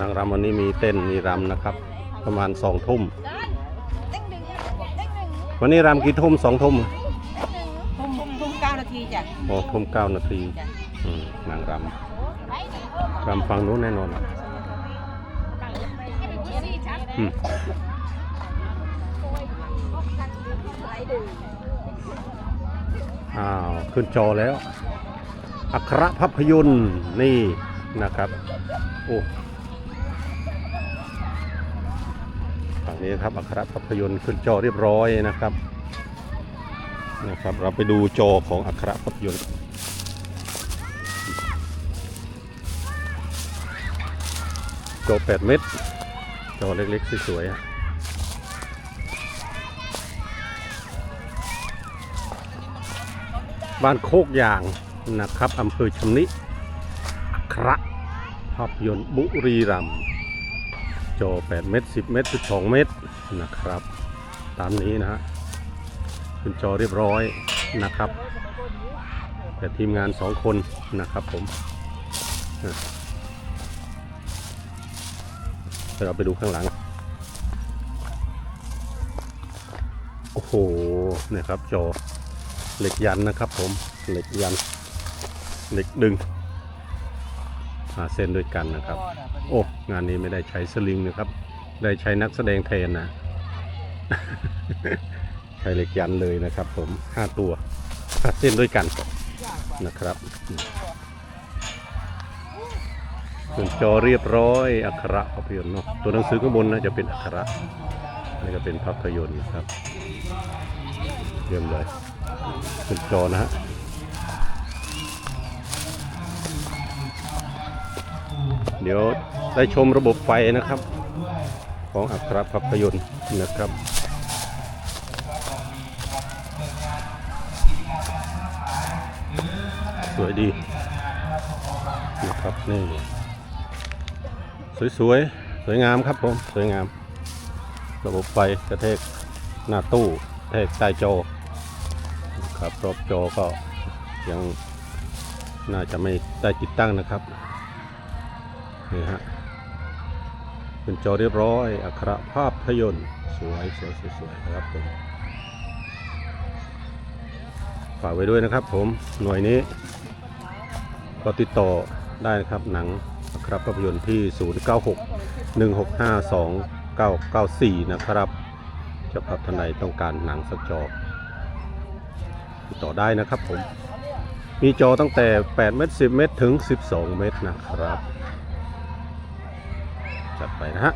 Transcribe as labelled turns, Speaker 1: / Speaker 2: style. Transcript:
Speaker 1: นางรำวันนี้มีเต้นมีรำนะครับ ประมาณสองทุ่ม
Speaker 2: เด้งดึงเด้งดึง
Speaker 1: วันนี้รำกี่ทุ่มสองทุ่ม
Speaker 2: ทุ่มทุ่มทุ่มเก้านาทีจ้ะ
Speaker 1: โอ้ทุ่มเก้านาที
Speaker 2: จ้ะ
Speaker 1: อืมนางรำรำฟังนู้นแน่นอนอืมอ้าว ขึ้นจอแล้ว อัครภาพยนตร์นี่นะครับ โอ้ฝั่ง นี้ครับอัครภาพยนตร์ขึ้นจอเรียบร้อยนะครับนะครับ เราไปดูจอของอัครภาพยนตร์จอ8เม็ดจอเล็กๆสวยๆบ้านโคกยางนะครับอำเภอชำนิอัคระภาพยนตร์บุรีรัมย์ จอ 8 เม็ด10 เม็ด12 เม็ดนะครับ ตามนี้นะฮะเป็นจอเรียบร้อยนะครับแต่ทีมงาน 2 คนนะครับผมเดี๋ยวเราไปดูข้างหลัง โอ้โหเนี่ยครับจอเหล็กยันนะครับผมเหล็กยันเหล็กดึง หาเส้นด้วยกันนะครับ โอ้งานนี้ไม่ได้ใช้สลิงนะครับ ได้ใช้นักแสดงแทนนะ ใช้เหล็กยันเลยนะครับ ผมห้าตัวหาเส้นด้วยกันนะครับส่วนจอเรียบร้อยอักขระภาพยนตร์เนาะตัวหนังสือข้างบนนะจะเป็นอักขระนนี้ก็เป็นภาพยนตร์นะครับเยี่ยมเลยเป็นจอนะฮะ เดี๋ยวได้ชมระบบไฟนะครับ ของอักขรภาพยนตร์นะครับสวยดีนะครับนี่สวยๆ สวยงามครับผมสวยงาม ระบบไฟกระเทกหน้าตู้เทกใต้จอครับรอบจอก็ยังน่าจะไม่ได้ติดตั้งนะครับ นี่ฮะเป็นจอเรียบร้อย อักขระภาพพยนตร์สวยสวยสวยสวยนะครับผมฝากไว้ด้วยนะครับผมหน่วยนี้ ก็ติดต่อได้นะครับหนังนะครับภาพยนตร์ที่ 096 165 2994 นะครับเจ้าภาพท่านใดต้องการหนังสักจอติดต่อได้นะครับผมมีจอตั้งแต่ 8 เมตร 10 เมตร ถึง 12 เมตรนะครับ จัดไปนะฮะ